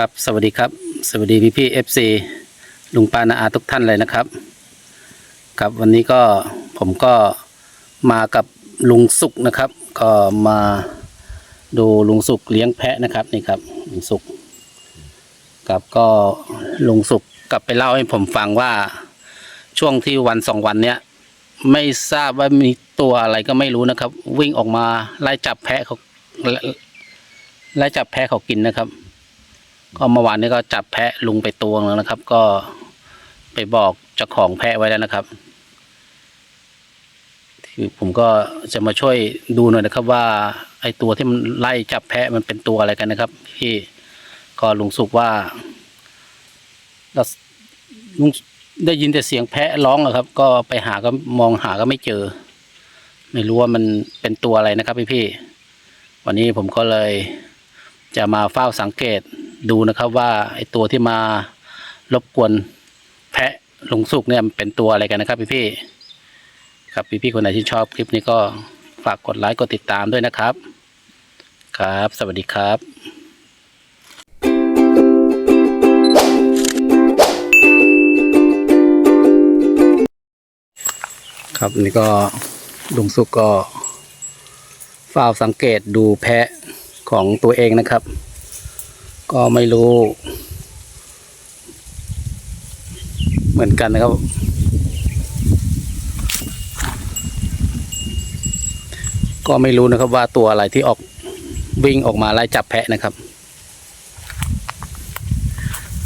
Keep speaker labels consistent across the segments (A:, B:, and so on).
A: ครับสวัสดีครับ สวัสดีพี่พี่เอฟซีลุงปานาอาทุกท่านเลยนะครับครับวันนี้ก็ผมก็มากับลุงสุกนะครับ ก็มาดูลุงสุกเลี้ยงแพะนะครับนี่ครับลุงสุกครับก็ลุงสุกกลับไปเล่าให้ผมฟังว่าช่วงที่วันสองวันเนี้ยไม่ทราบว่ามีตัวอะไรก็ไม่รู้นะครับ วิ่งออกมาไล่จับแพะเขาไล่จับแพะเขากินนะครับ ก็เมื่อวานนี้ก็จับแพะลุงไปตวงแล้วนะครับ ก็ไปบอกเจ้าของแพะไว้แล้วนะครับคือผมก็จะมาช่วยดูหน่อยนะครับว่า ไอ้ตัวที่มันไล่จับแพะมันเป็นตัวอะไรกันนะครับพี่ก็ลุงสุกว่าลุงได้ยินแต่เสียงแพะร้องอะครับ ก็ไปหาก็มองหาก็ไม่เจอ ไม่รู้ว่ามันเป็นตัวอะไรนะครับพี่พี่วันนี้ผมก็เลยจะมาเฝ้าสังเกต ดูนะครับว่าไอตัวที่มารบกวนแพะลงสุกเนี่ยมันเป็นตัวอะไรกันนะครับพี่พี่ครับพี่พี่คนไหนที่ชอบคลิปนี้ก็ฝากกดไลค์กดติดตามด้วยนะครับ ครับ สวัสดีครับครับนี่ก็ลุงสุกก็เฝ้าสังเกตดูแพะของตัวเองนะครับ ก็ไม่รู้ เหมือนกันนะครับ ก็ไม่รู้นะครับว่าตัวอะไรที่ออกวิ่งออกมาไล่จับแพะนะครับ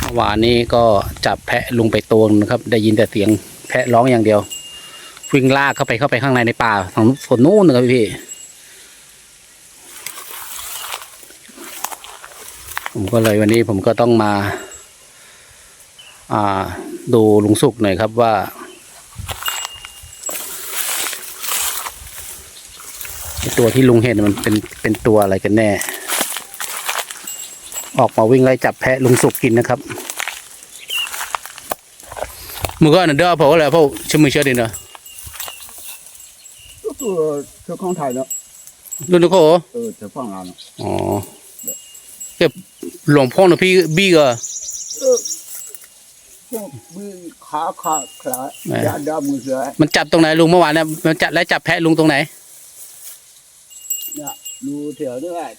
A: เมื่อวานนี้ก็จับแพะลุงไปตัวนึงนะครับ ได้ยินแต่เสียงแพะร้องอย่างเดียว วิ่งลากเข้าไปเข้าไปข้างในในป่าทางส่วนนู้นนะครับพี่ ผมก็เลยวันนี้ผมก็ต้องมาอ่าดูลุงสุกหน่อยครับว่าไอ้ตัวที่ลุงเห็นมันเป็นเป็นตัวอะไรกันแน่ ออกมาวิ่งไล่จับแพะลุงสุกกินนะครับมึงก็อันเดอร์เพราะอะไรเพราะชมือเชื่อดิเนอะ
B: ก็คือเธอของไทยเนาะ
A: รุ่นนี้ก็
B: เออเธอฟังเราเนาะ
A: อ๋อเก็บ หลวงพ่อนะพี่บี้ก็
B: เออพวกมือขาขาขลายาดามือเสือ
A: มันจับตรงไหนลุงเมื่อวานเนี่ยมันจับแล้วจับแพะลุงตรงไหน
B: เนี่ยดูเถอะด้วย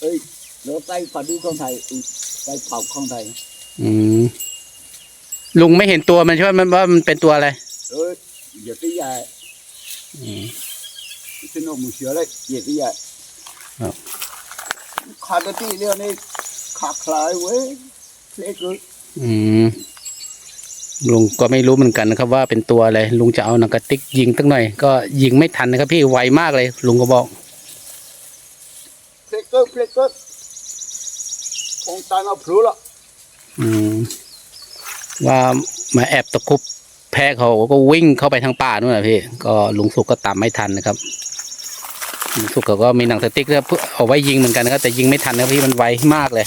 B: เอ้ยเราไปฝัดดูของไทยอือไปเผาของไทย
A: อืมลุงไม่เห็นตัวมันใช่ไหมมันว่ามันเป็นตัวอะไร
B: เอออย่าตีใหญ่
A: อืม
B: สนุกมือเสือเลยอย่าตีใหญ่
A: ครับ
B: ขาดตีเรื่องนี้ ขาคลายเว้ยเล็กเลย
A: อืมลุงก็ไม่รู้เหมือนกันนะครับ ว่าเป็นตัวอะไรลุงจะเอาหนังกระติกยิงตั้งหน่อย ก็ยิงไม่ทันนะครับ พี่ไวมากเลย ลุงก็บอก
B: เล็กก็เล็กก็คงตายมาพลุละ
A: อืม ว่ามาแอบตะครุบแพะเขาก็วิ่งเข้าไปทางป่านู่นแหละพี่ ก็ลุงสุกก็ตามไม่ทันนะครับลุงสุกเขาก็มีหนังสติ๊กเนี่ยเพื่อเอาไว้ยิงเหมือนกันนะครับแต่ยิงไม่ทันนะครับพี่มันไวมากเลย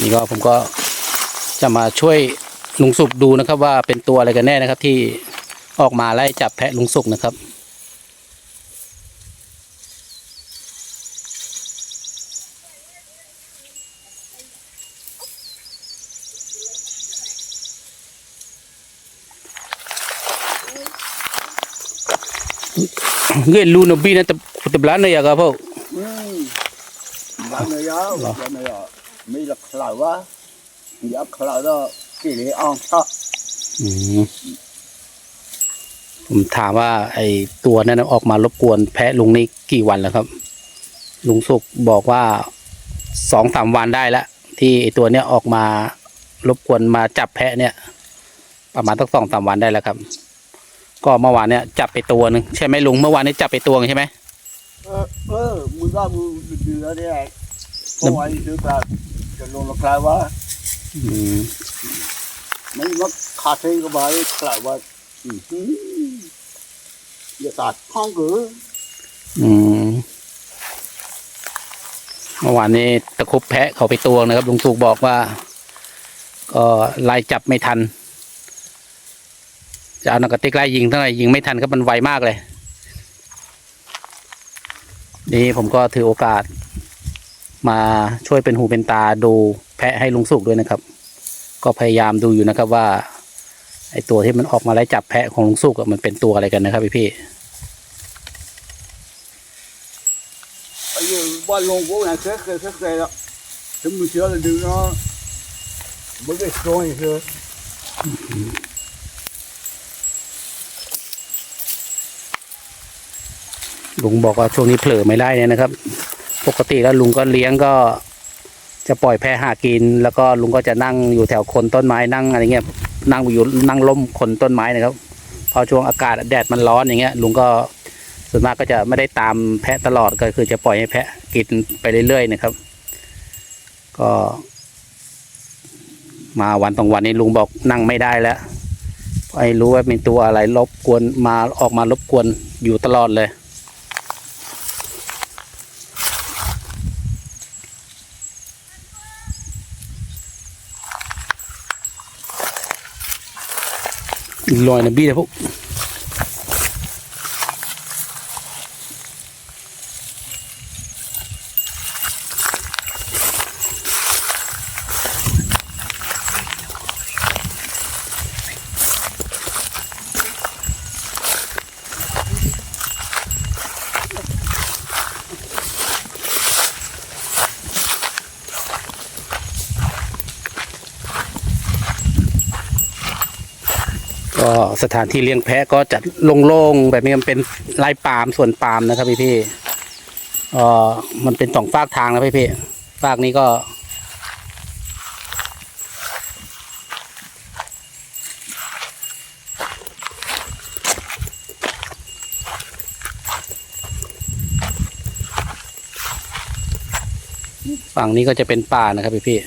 A: นี่ก็ผมก็จะมาช่วยลุงสุกดูนะครับ ว่าเป็นตัวอะไรกันแน่นะครับ ที่ออกมาไล่จับแพะลุงสุกนะครับ Gue lu nabi na tebelan ya ka po.
B: อืมบ้านเนี่ยยาวบ้านเนี่ยยาว มีหลักขลาวะอยากขลาวก็กี่เหลี่ยมชอบ
A: อืมผมถามว่าไอ้ตัวนั้นนะออกมารบกวนแพะลุงนี่กี่วันแล้วครับ ลุงสุกบอกว่าสองสามวันได้แล้วที่ไอ้ตัวเนี้ยออกมารบกวนมาจับแพะเนี่ย ประมาณตั้งสองสามวันได้แล้วครับ ก็เมื่อวานเนี่ยจับไปตัวหนึ่งใช่ไหมลุงเมื่อวานนี้จับไปตัวหนึ่งใช่ไหม
B: เออเออมือก็มือเดือดเนี่ยก็ไว้ดูแต่ จะลงหลักขลาวะ
A: อืม
B: ไม่มาขาดที่ก็ไปขลาวะอืมอย่าตัดห้องกือ
A: อืมเมื่อวานนี้ตะครุบแพะเขาไปตัวงนะครับลุงสุกบอกว่า ก็ไล่จับไม่ทันจะเอาหนังกระติกไล่ยิงเท่าไหร่ยิงไม่ทันครับมันไวมากเลย นี่ผมก็ถือโอกาส มาช่วยเป็นหูเป็นตาดูแพะให้ลุงสุกด้วยนะครับ ก็พยายามดูอยู่นะครับว่าไอตัวที่มันออกมาไล่จับแพะของลุงสุกมันเป็นตัวอะไรกันนะครับพี่พี่
B: bây giờ ba lông của này khét khét khét khét đó chúng mình sửa là đừng nó mới cái xôi này xưa
A: ลุงบอกว่าช่วงนี้เผลอไม่ได้เนี่ยนะครับ ปกติแล้วลุงก็เลี้ยงก็ จะปล่อยแพะหากิน แล้วก็ลุงก็จะนั่งอยู่แถวคนต้นไม้นั่งอะไรเงี้ยนั่งอยู่นั่งล้มคนต้นไม้นะครับพอช่วงอากาศแดดมันร้อนอย่างเงี้ย ลุงก็ส่วนมากก็จะไม่ได้ตามแพะตลอดก็คือจะปล่อยให้แพะกินไปเรื่อยๆนะครับ ก็ มาวันตรงวันนี้ลุงบอกนั่งไม่ได้แล้วไอ้รู้ว่ามีตัวอะไรรบกวนมาออกมารบกวนอยู่ตลอดเลย ลอยนะบี้เลยพวกก็ สถานที่เลี้ยงแพะก็จัดโล่งๆแบบนี้มันเป็นไร่ปาล์มส่วนปาล์มนะครับพี่พี่เอ่อมันเป็นสองฝากทางนะพี่พี่ฝากนี้ก็ ฝั่งนี้ก็จะเป็นป่านะครับพี่พี่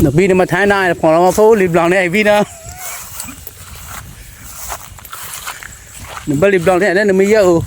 A: ๆ Nó bi nó mà thái này là phòng nó mà phố lịp lòng này vi đó Nó bắt lịp lòng này nó mới dâu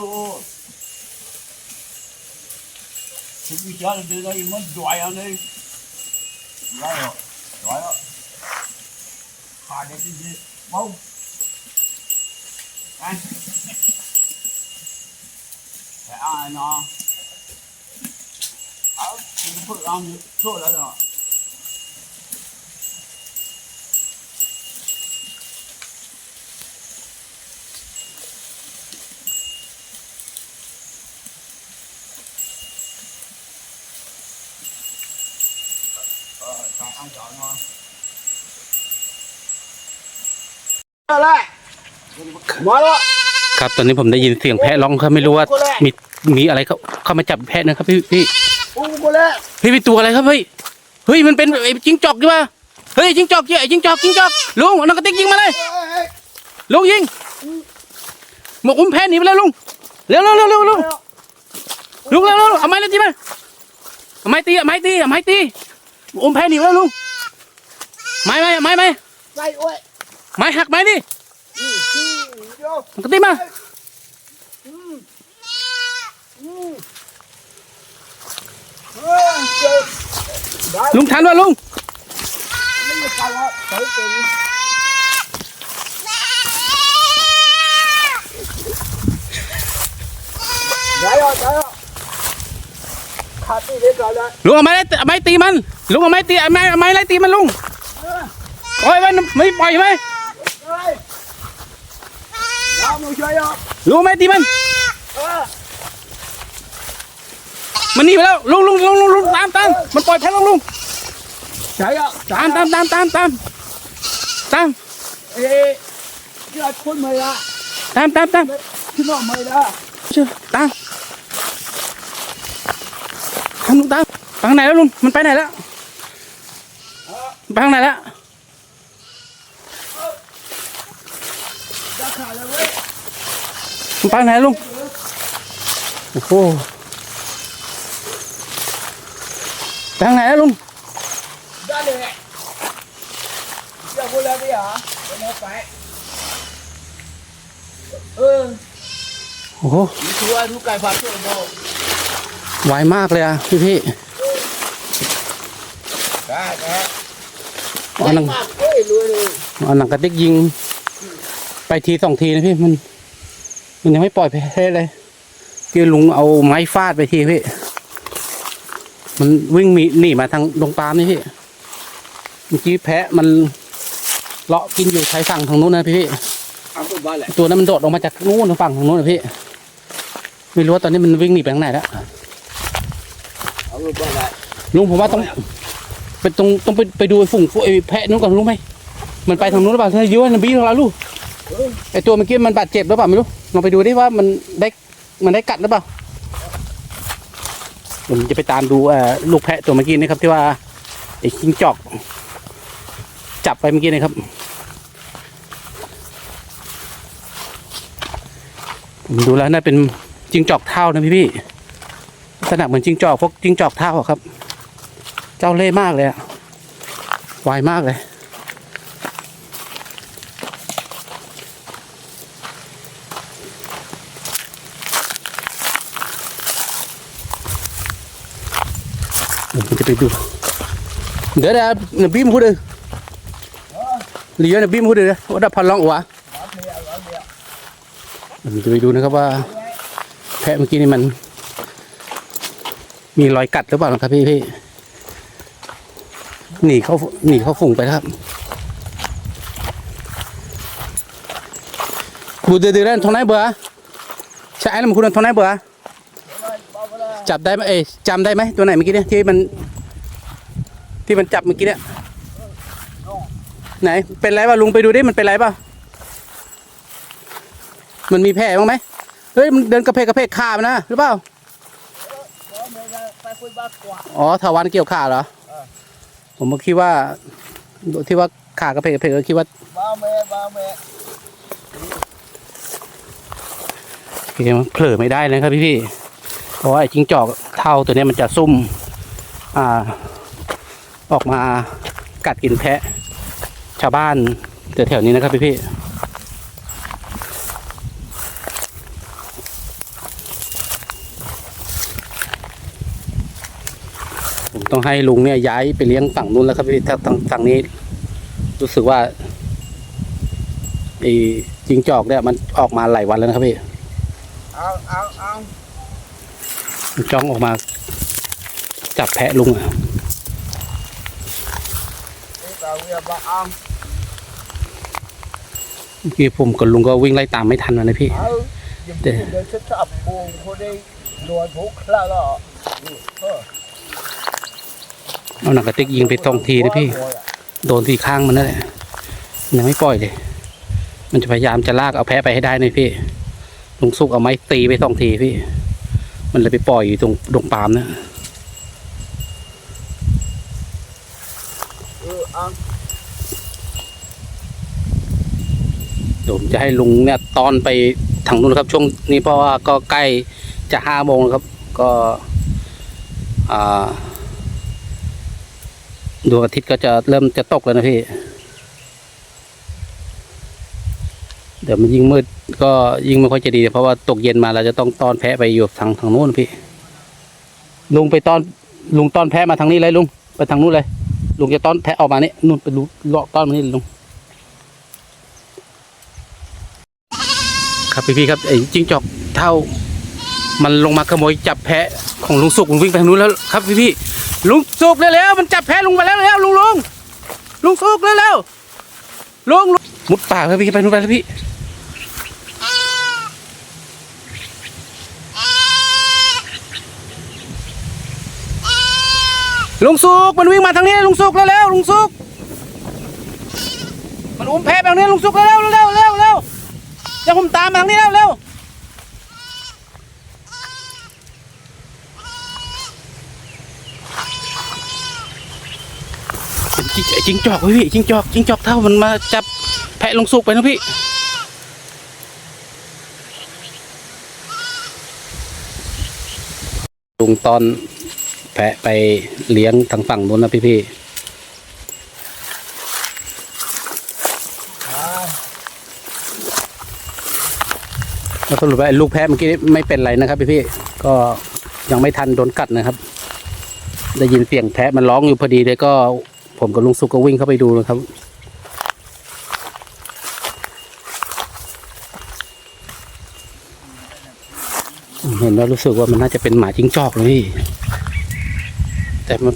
B: los. Si pisar de la misma doya, ¿no? Doya, doya. 的 chọn ăn chọn ngon. Trở lại. Mở đó.
A: ครับตอนนี้ผมได้ยินเสียงแพะร้องครับไม่รู้ว่ามีมีอะไรเขาเข้ามาจับแพะนะครับพี่พี่
B: U cô lẹ.
A: พี่เป็นตัวอะไรครับเฮ้ยเฮ้ยมันเป็นไอ้จิ้งจอกดีว่าเฮ้ยจิ้งจอกเจ้าไอ้จิ้งจอกจิ้งจอกลุงเอาหนังกระติกยิงมาเลย
B: Ê, ê,
A: ลุงยิงหมกอุ้มแพะหนีไปเลยลุงเร็วเร็วเร็วเร็วเร็ว
B: ê.
A: ลุงเร็วเร็วเอาไม้เลยตีมาเอาไม้ตีเอาไม้ตีเอาไม้ตีหมกอุ้มแพะหนีไปเลยลุง ไม้ไม้ไม้ไม้
B: Đây, ôi.
A: ไม้หักไม้ดิ
B: Ừ, ừ, vô
A: ลุงกระติกมา
B: Đấy,
A: ลุงทันวะลุง
B: mấy cái con đó, tới tiền. Đấy rồi, đấy rồi. Khát đi để rồi đấy.
A: ลุงเอาไม้ไล่เอาไม้ตีมันลุงเอาไม้ตีเอาไม้เอาไม้ไล่ตีมันลุง โอ้ยมันไม่ปล่อยไหม
B: Ơi. Đó, mua chơi không?
A: ลุงเอาไม้ตีมัน มันหนีไปแล้วลุงลุงลุงลุงลุงตามตามมันปล่อยแพ้ลุงลุง
B: Chạy không?
A: ตามตามตามตามตามตาม
B: Ê, cái là khuôn mày ra.
A: ตามตามตาม
B: Cái nó mày ra.
A: เชื่อตามตามลุงตามไปทางไหนแล้วลุงมันไปไหนแล้วไปทางไหนแล้ว ไปไหนลุง โอ้โหไปไหนลุงได้เลยเจ้าพูดแล้วพี่เห
B: รอเดี๋อวไปเออ
A: โอ้โห
B: ทุกวันทุกการคาช่วยเรา
A: ไวมากเลยอะพี่พี่
B: ได้ครับ
A: อัน
B: นั้นอั
A: นนั้นกระติกยิง ไปทีสองทีนะพี่มัน มันยังไม่ปล่อยแพ้เลยที่ลุงเอาไม้ฟาดไปทีพี่ มันวิ่งหนีหนีมาทางดงปาล์มนี่พี่เมื่อกี้แพะมันเลาะกินอยู่ชายฝั่งทางนู้นนะพี่พี่
B: เอาตัวบ้านแหละ
A: ตัวนั้นมันโดดออกมาจากนู้นฝั่งทางนู้นนะพี่ไม่รู้ว่าตอนนี้มันวิ่งหนีไปทางไหนแล้ว
B: เอาตัวบ้านแหละ
A: ลุงผมว่าต้องไปตรงต้องไปไปดูไอ้ฝูงไอ้แพะนู้นก่อนรู้ไหมมันไปทางนู้นหรือเปล่าถ้ายิ้วมันบี้ของเราลูก ไอตัวเมื่อกี้มันบาดเจ็บหรือเปล่าไม่รู้ลองไปดูดิว่ามันได้มันได้กัดหรือเปล่าผมจะไปตามดูลูกแพะตัวเมื่อกี้นะครับ ที่ว่าไอ้คิงจอก จับไปเมื่อกี้นะครับผมดูแล้วน่าเป็นจิงจอกเท่านะพี่พี่ๆลักษณะเหมือนจิงจอกพวกจิงจอกเท่าครับ เจ้าเล่ห์มากเลยอะไวมากเลย ผมจะไปดู เดี๋ยวเดี๋ยวนบีมพูดเลยเหลียนะบีมพูดเลยว่าดับพันลองหัวผมจะไปดูนะครับว่า แพะเมื่อกี้นี่มัน มีรอยกัดหรือเปล่าครับพี่พี่หนีเขาหนีเขาฝุ่งไปครับบูเดือดเรนทองไหนเบื่อใช่แล้วมันคุณทองไหนเบื่อ จับได้ไหมเอ้ยจำได้ไหมตัวไหนเมื่อกี้เนี่ยที่มัน ที่มันจับเมื่อกี้เนี่ยไหน เป็นไรป่ะลุงไปดูดิมันเป็นไรป่ะมันมีแผลบ้างไหมเฮ้ยมันเดินกระเพกกระเพกขามันนะหรือเปล่าอ๋อถาวันเกี่ยวขาเหรอผมก็คิดว่า ที่ว่าขากระเพกกระเพกก็คิดว่า
B: บ้าแม่บ้าแม่
A: เผลอไม่ได้นะครับพี่พี่ๆเพ ราะว่าไอ้จิ้งจอกเท่าตัวนี้มันจะซุ่มอ่าออกมากัดกินแพะ ชาวบ้านแถวๆนี้นะครับพี่พี่ผมต้องให้ลุงเนี่ยย้ายไปเลี้ยงฝั่งนู้นแล้วครับพี่ถ้าทางฝั่งนี้ รู้สึกว่าไอ้จิงจอกเนี่ยมันออกมาหลายวันแล้วนะครับพี่
B: เอาเอาเอา
A: จ้องออกมา จับแพะลุงอะ
B: นี่เราเรียกว่าเอา
A: เมื่อกี้ผมกับลุงก็วิ่งไล่ตามไม่ทันนะพี่
B: เอาอย่าเดินเดินชับปูคนได้รวยพุกแล้วล่ะเออ
A: เอาหนังกระติกยิงไปสองทีนะพี่ โดนที่ข้างมันนั่นแหละยังไม่ปล่อยเลย มันจะพยายามจะลากเอาแพะไปให้ได้นะพี่ลุงสุกเอาไม้ตีไปสองทีพี่ มันเลยไปปล่อยอยู่ตรงดงปาล์มนะ
B: เดี๋
A: ยวผมจะให้ลุงเนี่ยตอนไปทางนู้นครับ ช่วงนี้เพราะว่าก็ใกล้จะห้าโมงครับ ก็ดวงอาทิตย์ก็จะเริ่มจะตกแล้วนะพี่ เดี๋ยวมันยิ่งมืดก็ยิ่งไม่ค่อยจะดี เพราะว่าตกเย็นมาเราจะต้องต้อนแพะไปอยู่ทางทางนู้นพี่ ลุงไปต้อนลุงต้อนแพะมาทางนี้เลยลุงไปทางนู้นเลย ลุงจะต้อนแพะออกมาเนี่นู่นไปลุงเลาะต้อนมานี่ลุงครับพี่พี่ๆครับไอ้จิ้งจอกเท่า มันลงมาขโมยจับแพะของลุงสุกลุงวิ่งไปทางนู้นแล้วครับพี่พี่ๆลุงสุกเร็วๆมันจับแพะลุงไปแล้วแล้วลุงลุงลุงสุกเร็วๆลุงลุงมุดป่าครับพี่ไปนู้นไปแล้วพี่ ลุงสุกมันวิ่งมาทางนี้ลุงสุกเร็วๆลุงสุกมันอุ้มแพะไปทางนี้ลุงสุกเร็วๆเร็วๆเร็วๆเร็วเดี๋ยวผมตามมาทางนี้เร็วเร็วจิงจิงจอกพี่จิงจอกจิงจอกเท่ามันมาจับแพะลุงสุกไปนะพี่ลุงตอน แพะไปเลี้ยงทางฝั่งนู้นนะพี่ๆแล้วสรุปว่าลูกแพะเมื่อกี้ไม่เป็นไรนะครับพี่ๆก็ยังไม่ทันโดนกัดนะครับ ได้ยินเสียงแพะมันร้องอยู่พอดีเลยก็ ผมกับลุงสุกก็วิ่งเข้าไปดูนะครับเห็นแล้วรู้สึกว่ามันน่าจะเป็นหมาจิ้งจอกเลยพี่ แต่มัน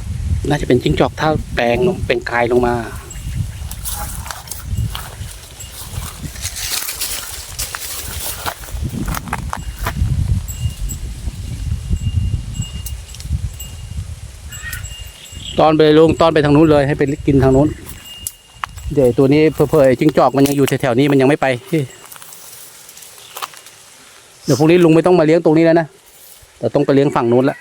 A: น่าจะเป็นจิ้งจอกเท่าแปลงลงเป็นกายลงมา ตอนไปลงตอนไปทางนู้นเลยให้ไปกินทางนู้น เดี๋ยวตัวนี้เพอๆจิ้งจอกมันยังอยู่แถวๆนี้มันยังไม่ไปเดี๋ยวพรุ่งนี้ลุงไม่ต้องมาเลี้ยงตรงนี้แล้วนะแต่ต้องไปเลี้ยงฝั่งนู้นแล้ว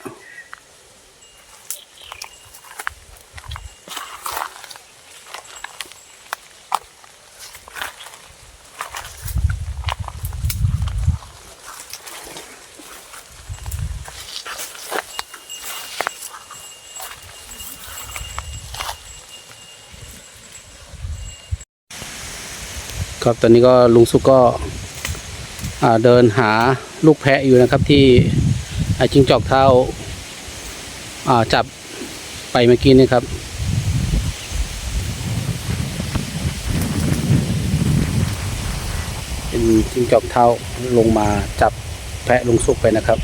A: ครับตอนนี้ก็ลุงสุกก็เดินหาลูกแพะอยู่นะครับที่จิงจอกเท้าาจับไปเมื่อกี้นี่ครับเป็นจิงจอกเท้าลงมาจับแพะลุงสุกไปนะครับ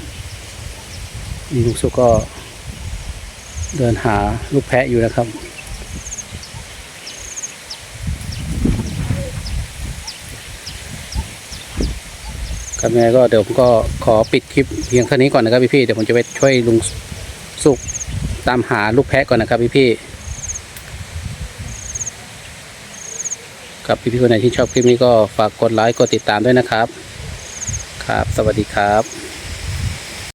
A: ลุงสุกก็เดินหาลูกแพะอยู่นะครับ ครับยังไงก็เดี๋ยวผมก็ขอปิดคลิปเพียงเท่านี้ก่อนนะครับพี่ๆเดี๋ยวผมจะไปช่วยลุงสุกตามหาลูกแพะก่อนนะครับพี่ๆครับพี่ๆคนไหนที่ชอบคลิปนี้ก็ฝากกดไลค์กดติดตามด้วยนะครับ ครับ สวัสดีครับ